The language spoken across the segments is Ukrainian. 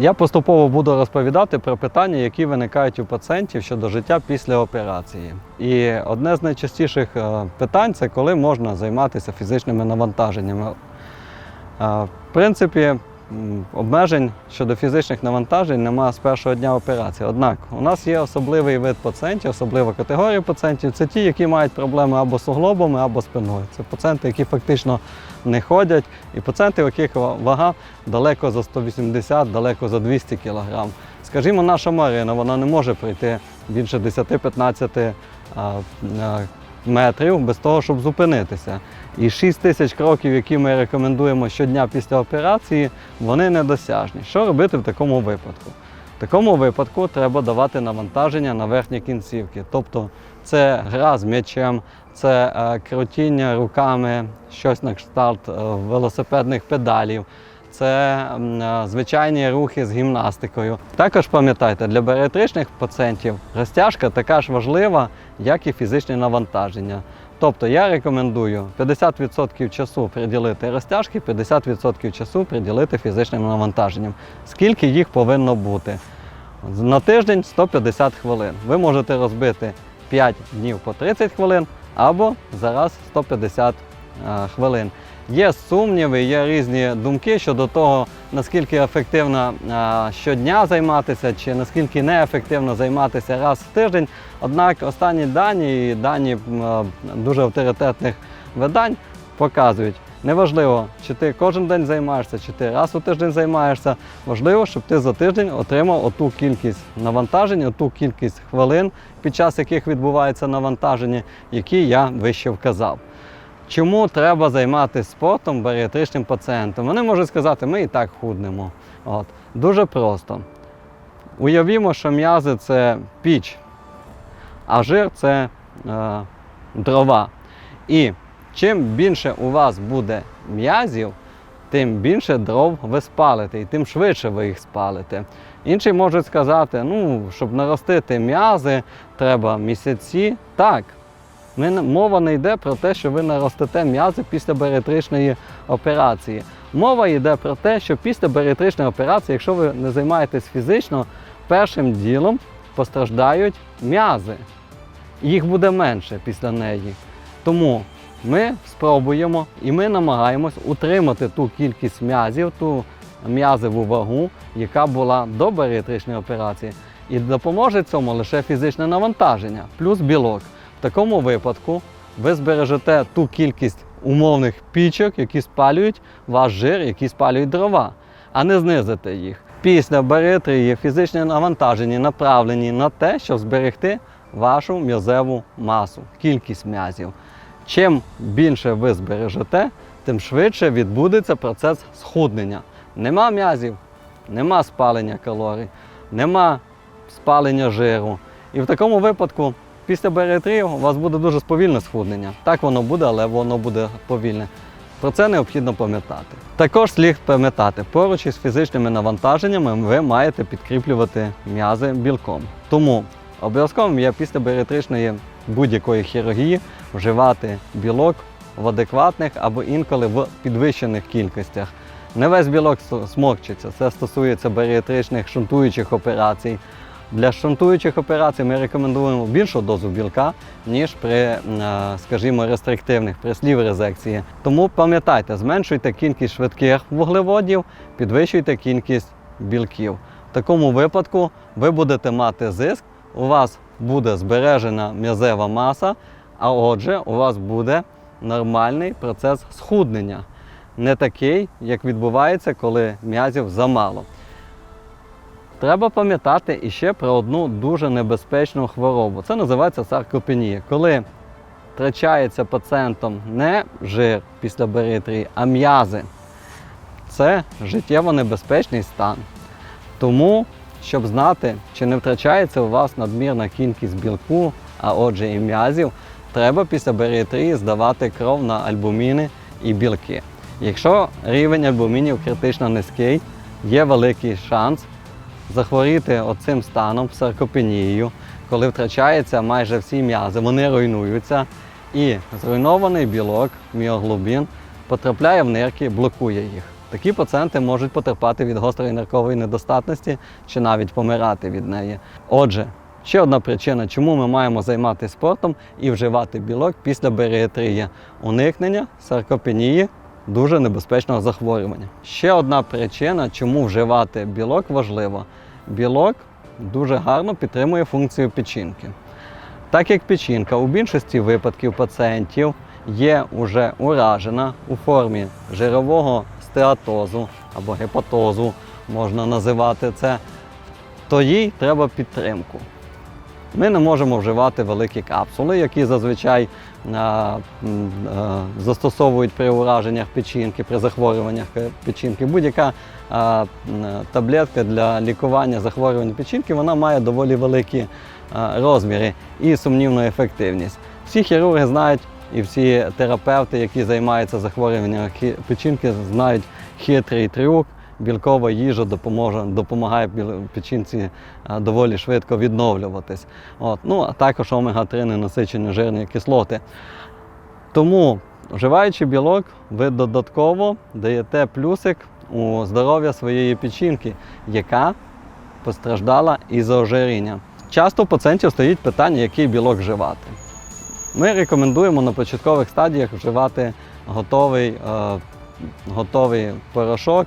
Я поступово буду розповідати про питання, які виникають у пацієнтів щодо життя після операції. І одне з найчастіших е, питань це коли можна займатися фізичними навантаженнями. Е, В принципі, обмежень щодо фізичних навантажень немає з першого дня операції. Однак у нас є особливий вид пацієнтів, особлива категорія пацієнтів. Це ті, які мають проблеми або з суглобами, або спиною. Це пацієнти, які фактично не ходять, і пацієнти, у яких вага далеко за 180, далеко за 200 кг. Скажімо, наша Марина, вона не може пройти більше 10-15 а, а, метрів без того, щоб зупинитися. І 6 тисяч кроків, які ми рекомендуємо щодня після операції, вони недосяжні. Що робити в такому випадку? В такому випадку треба давати навантаження на верхні кінцівки. Тобто це гра з м'ячем, це е, крутіння руками, щось на кшталт е, велосипедних педалів. Це е, звичайні рухи з гімнастикою. Також пам'ятайте, для баріатричних пацієнтів розтяжка така ж важлива, як і фізичні навантаження. Тобто я рекомендую 50% часу приділити розтяжки, 50% часу приділити фізичним навантаженням. Скільки їх повинно бути? На тиждень 150 хвилин. Ви можете розбити 5 днів по 30 хвилин або зараз 150 е, хвилин. Є сумніви, є різні думки щодо того, наскільки ефективно щодня займатися, чи наскільки неефективно займатися раз в тиждень. Однак останні дані і дані дуже авторитетних видань показують, неважливо, чи ти кожен день займаєшся, чи ти раз у тиждень займаєшся. Важливо, щоб ти за тиждень отримав оту кількість навантажень, оту кількість хвилин, під час яких відбувається навантаження, які я вище вказав. Чому треба займатися спортом баріатричним пацієнтам? Вони можуть сказати, ми і так худнемо. От. Дуже просто. Уявімо, що м'язи це піч, а жир це е, дрова. І чим більше у вас буде м'язів, тим більше дров ви спалите, і тим швидше ви їх спалите. Інші можуть сказати, ну, щоб наростити м'язи, треба місяці. Так, мова не йде про те, що ви наростете м'язи після баріатричної операції. Мова йде про те, що після баріатричної операції, якщо ви не займаєтесь фізично, першим ділом постраждають м'язи. Їх буде менше після неї. Тому ми спробуємо і ми намагаємось утримати ту кількість м'язів, ту м'язову вагу, яка була до баріатричної операції. І допоможе цьому лише фізичне навантаження, плюс білок. В такому випадку ви збережете ту кількість умовних пічок, які спалюють ваш жир, які спалюють дрова, а не знизите їх. Після баріатрії фізичні навантаження направлені на те, щоб зберегти вашу м'язеву масу, кількість м'язів. Чим більше ви збережете, тим швидше відбудеться процес схуднення. Нема м'язів, нема спалення калорій, нема спалення жиру. І в такому випадку після баріатрії у вас буде дуже сповільне схуднення. Так воно буде, але воно буде повільне. Про це необхідно пам'ятати. Також слід пам'ятати, поруч із фізичними навантаженнями ви маєте підкріплювати м'язи білком. Тому обов'язково є після баріатричної будь-якої хірургії вживати білок в адекватних або інколи в підвищених кількостях. Не весь білок смокчиться, це стосується баріатричних шунтуючих операцій. Для шунтуючих операцій ми рекомендуємо більшу дозу білка, ніж при, е, скажімо, рестриктивних, при слів-резекції. Тому пам'ятайте, зменшуйте кількість швидких вуглеводів, підвищуйте кількість білків. В такому випадку ви будете мати зиск, у вас буде збережена м'язева маса, а отже, у вас буде нормальний процес схуднення. Не такий, як відбувається, коли м'язів замало. Треба пам'ятати іще про одну дуже небезпечну хворобу. Це називається саркопенія. Коли втрачається пацієнтом не жир після баріатрії, а м'язи. Це життєво небезпечний стан. Тому, щоб знати, чи не втрачається у вас надмірна кількість білку, а отже і м'язів, треба після баріатрії здавати кров на альбуміни і білки. Якщо рівень альбумінів критично низький, є великий шанс захворіти оцим станом, саркопенією, коли втрачаються майже всі м'язи, вони руйнуються, і зруйнований білок, міоглобін, потрапляє в нирки, блокує їх. Такі пацієнти можуть потерпати від гострої ниркової недостатності чи навіть помирати від неї. Отже, ще одна причина, чому ми маємо займатися спортом і вживати білок після баріатрії – уникнення саркопенії, дуже небезпечного захворювання. Ще одна причина, чому вживати білок важливо. Білок дуже гарно підтримує функцію печінки. Так як печінка у більшості випадків пацієнтів є уже уражена у формі жирового стеатозу або гепатозу, можна називати це, то їй треба підтримку. Ми не можемо вживати великі капсули, які зазвичай а, а, застосовують при ураженнях печінки, при захворюваннях е, печінки. Будь-яка таблетка для лікування захворювань печінки вона має доволі великі а, розміри і сумнівну ефективність. Всі хірурги знають і всі терапевти, які займаються захворюванням хі- печінки, знають хитрий трюк. Білкова їжа допоможе, допомагає печінці доволі швидко відновлюватись. От. Ну, а також омега-3 ненасичені жирні кислоти. Тому, вживаючи білок, ви додатково даєте плюсик у здоров'я своєї печінки, яка постраждала із ожиріння. Часто у пацієнтів стоїть питання, який білок вживати. Ми рекомендуємо на початкових стадіях вживати готовий, е, готовий порошок.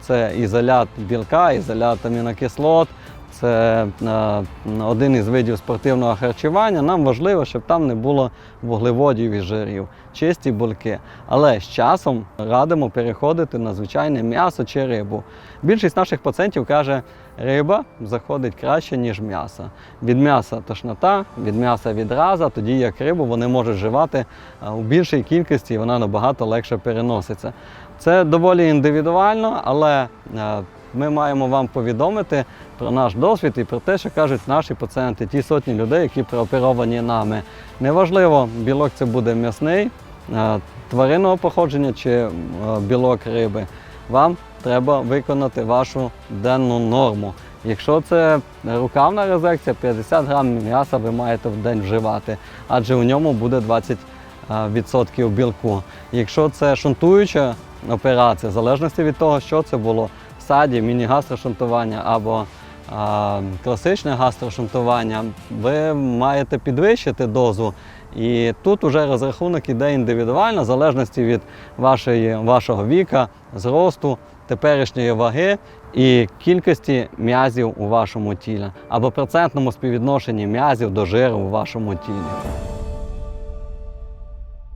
Це ізолят білка, ізолят амінокислот, це е, один із видів спортивного харчування. Нам важливо, щоб там не було вуглеводів і жирів, чисті бульки. Але з часом радимо переходити на звичайне м'ясо чи рибу. Більшість наших пацієнтів каже, риба заходить краще, ніж м'ясо. Від м'яса тошнота, від м'яса відраза, тоді як рибу вони можуть вживати е, у більшій кількості і вона набагато легше переноситься. Це доволі індивідуально, але е, ми маємо вам повідомити про наш досвід і про те, що кажуть наші пацієнти, ті сотні людей, які прооперовані нами. Неважливо, білок це буде м'ясний, е, тваринного походження чи е, білок риби. Вам треба виконати вашу денну норму. Якщо це рукавна резекція, 50 грамів м'яса ви маєте в день вживати, адже у ньому буде 20 е, відсотків білку. Якщо це шунтуюча операція, в залежності від того, що це було в саді, міні-гастрошунтування або класичне гастрошунтування, ви маєте підвищити дозу. І тут уже розрахунок іде індивідуально, в залежності від вашої, вашого віка, зросту, теперішньої ваги і кількості м'язів у вашому тілі або процентному співвідношенні м'язів до жиру у вашому тілі.